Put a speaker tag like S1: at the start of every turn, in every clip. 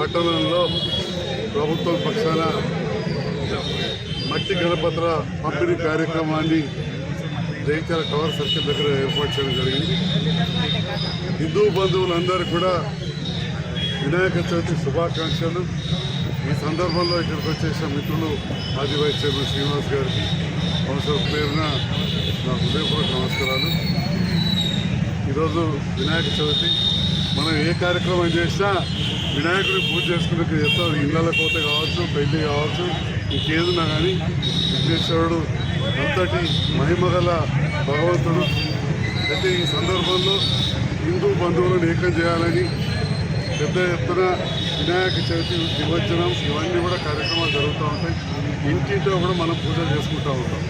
S1: పట్టణంలో ప్రభుత్వం పక్షాన మట్టి గణపత్ర పంపిణీ కార్యక్రమాన్ని జైత్యాల టవర్ సర్కిల్ దగ్గర ఏర్పాటు చేయడం జరిగింది. హిందూ బంధువులందరూ కూడా వినాయక చవితి శుభాకాంక్షలు. ఈ సందర్భంలో ఇక్కడికి వచ్చేసిన మిత్రులు మాజీ వైస్ చైర్మన్ శ్రీనివాస్ గారికి అవసరం పేరున నా హృదయపూర్వక నమస్కారాలు. ఈరోజు వినాయక చవితి మనం ఏ కార్యక్రమం చేసినా వినాయకుడిని పూజ చేసుకునే చేస్తాం. ఇళ్ళ కోత కావచ్చు పెళ్ళి కావచ్చు ఇంకేదన్నా కానీ విఘ్నేశ్వరుడు అంతటి మహిమగల భగవంతుడు. అయితే ఈ సందర్భంలో హిందూ బంధువులను ఏకం చేయాలని పెద్ద ఎత్తున వినాయక చవితి నిమజ్జనం ఇవన్నీ కూడా కార్యక్రమాలు జరుగుతూ ఉంటాయి. ఇంటింటో కూడా మనం పూజలు చేసుకుంటూ ఉంటాం.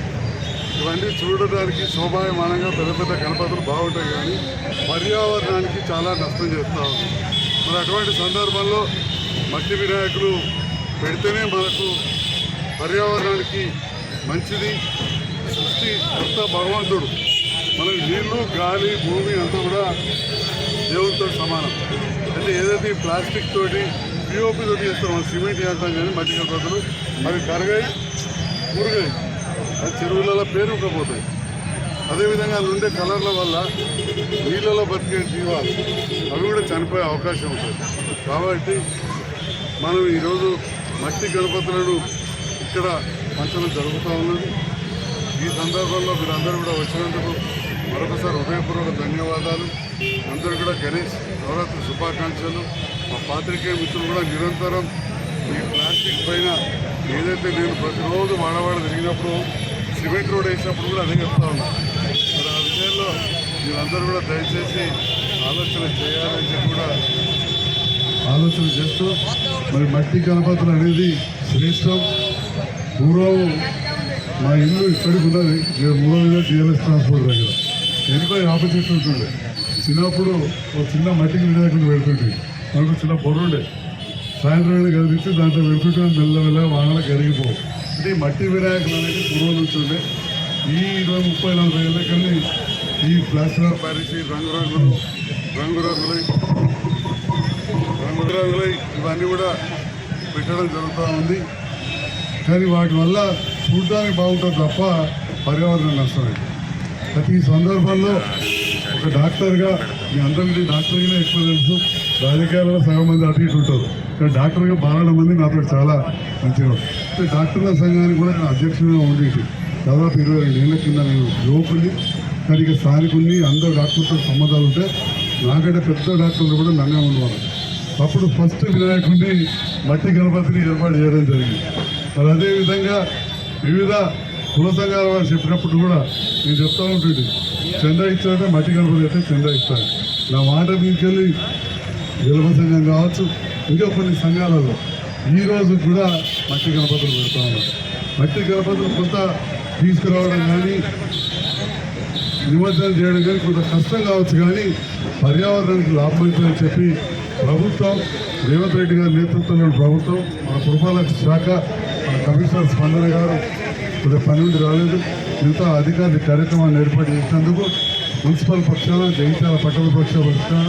S1: ఇవన్నీ చూడడానికి శోభాయమానంగా పెద్ద పెద్ద గణపతులు బాగుంటాయి కానీ పర్యావరణానికి చాలా నష్టం చేస్తూ ఉంది. మరి అటువంటి సందర్భంలో మట్టి వినాయకులు పెడితేనే మనకు పర్యావరణానికి మంచిది. సృష్టి అంత భగవంతుడు. మనం నీళ్ళు గాలి భూమి అంతా కూడా దేవుడితో సమానం. అంటే ఏదైతే ఈ ప్లాస్టిక్ తోటి పిఓపి తోటి చేస్తాం మనం సిమెంట్ చేస్తాం కానీ మట్టి గణపతులు అవి కరగాయి మురుగాయి. చెరువులలో పేరుకపోతాయి. అదేవిధంగా అందులో ఉండే కలర్ల వల్ల నీళ్ళలో బతికే జీవాలు అవి కూడా చనిపోయే అవకాశం ఉంటుంది. కాబట్టి మనం ఈరోజు మట్టి గణపతులను ఇక్కడ పంచడం జరుగుతూ ఉన్నది. ఈ సందర్భంలో మీరందరూ కూడా వచ్చినందుకు మరొకసారి హృదయపూర్వక ధన్యవాదాలు. అందరూ కూడా గణేష్ నవరాత్రి శుభాకాంక్షలు. మా పాత్రికేయ మిత్రులు కూడా నిరంతరం ఈ ప్లాస్టిక్ పైన ఏదైతే నేను ప్రతిరోజు వాడవాడ తిరిగినప్పుడు సిమెంట్ రోడ్ వేసినప్పుడు కూడా అదే చెప్తా ఉన్నాం. మరి ఆ విషయంలో మీరందరూ కూడా దయచేసి ఆలోచన చేయాలని చెప్పి కూడా ఆలోచన చేస్తూ మరి మట్టి గణపతులు అనేది శ్రేష్టం. పూర్వం మా ఇల్లు ఇక్కడికి ఉన్నది. మూడో జిఎల్ఎస్ ట్రాన్స్పోర్ట్ దగ్గర. వెనుక ఆపోజిట్ ఉంటుండే. చిన్నప్పుడు ఒక చిన్న మట్టికి వినాయకుడు పెడుతుంటే మనకు చిన్న పొరుండే సాయంత్రం వేళ దాంట్లో పెడుతుంటే మెల్ల మెల్ల వానలు కరిగిపోవు. అంటే మట్టి వినాయకులు అనేది పూర్వం నుంచి ఉండే ఈ ఇరవై ముప్పై నలభై ఏళ్ళ కన్నా ఈ ప్లాస్టర్ ఆఫ్ ప్యారిస్ రంగురంగులు రంగురంగులు రంగురంగులు ఇవన్నీ కూడా పెట్టడం జరుగుతూ ఉంది. కానీ వాటి వల్ల చూడడానికి బాగుంటుంది తప్ప పర్యావరణం నష్టమైంది ప్రతి సందర్భంలో ఒక డాక్టర్గా మీ అందరికీ డాక్టర్గానే ఎక్కువ తెలుసు. రాజకీయాలలో సగం మంది అటు ఇటు ఉంటారు. డాక్టర్గా బాగా మంది నాతో చాలా మంచిగా డాక్టర్ల సంఘానికి కూడా నేను అధ్యక్షుడిగా ఉండేది. దాదాపు ఇరవై రెండు ఏళ్ళ కింద నేను యువకుని కానీ ఇక స్థానికుల్ని అందరు డాక్టర్లతో సంబంధాలు ఉంటే నాకంటే పెద్ద డాక్టర్లు కూడా నన్నే ఉండేవాళ్ళు. అప్పుడు ఫస్ట్ వినాయకుడిని మట్టి గణపతిని ఏర్పాటు చేయడం జరిగింది. మరి అదేవిధంగా వివిధ కుల సంఘాల వారు చెప్పినప్పుడు కూడా నేను చెప్తా ఉంటుంది చంద్ర ఇచ్చారంటే మట్టి గణపతి అయితే చంద్ర ఇస్తాను నా మాట మీకెళ్ళి విలువ సంఘం కావచ్చు ఇంకా కొన్ని సంఘాలలో ఈ రోజు కూడా మట్టి గణపతులు పెడతా ఉన్నారు. మట్టి గణపతులు కొంత తీసుకురావడం కానీ నిమజ్జనం చేయడం కానీ కొంత కష్టం కావచ్చు కానీ పర్యావరణానికి లాభం చెప్పి ప్రభుత్వం రేవంత్ రెడ్డి గారి నేతృత్వంలో ప్రభుత్వం మన పురపాలక శాఖ మన కమిషనర్ స్పందన గారు కొద్దిగా పని నుండి రాలేదు. మిగతా అధికారులు కార్యక్రమాన్ని ఏర్పాటు చేసినందుకు మున్సిపల్ పక్షాన జయించాల పట్టణ పక్ష పక్షాన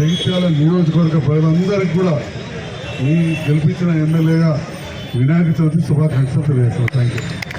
S1: జగిత్యాల నియోజకవర్గ ప్రజలందరికీ కూడా మీ గెలిపించిన ఎమ్మెల్యేగా వినాయక చవితి శుభాకాంక్షలు తెలియజేస్తాను థ్యాంక్ యూ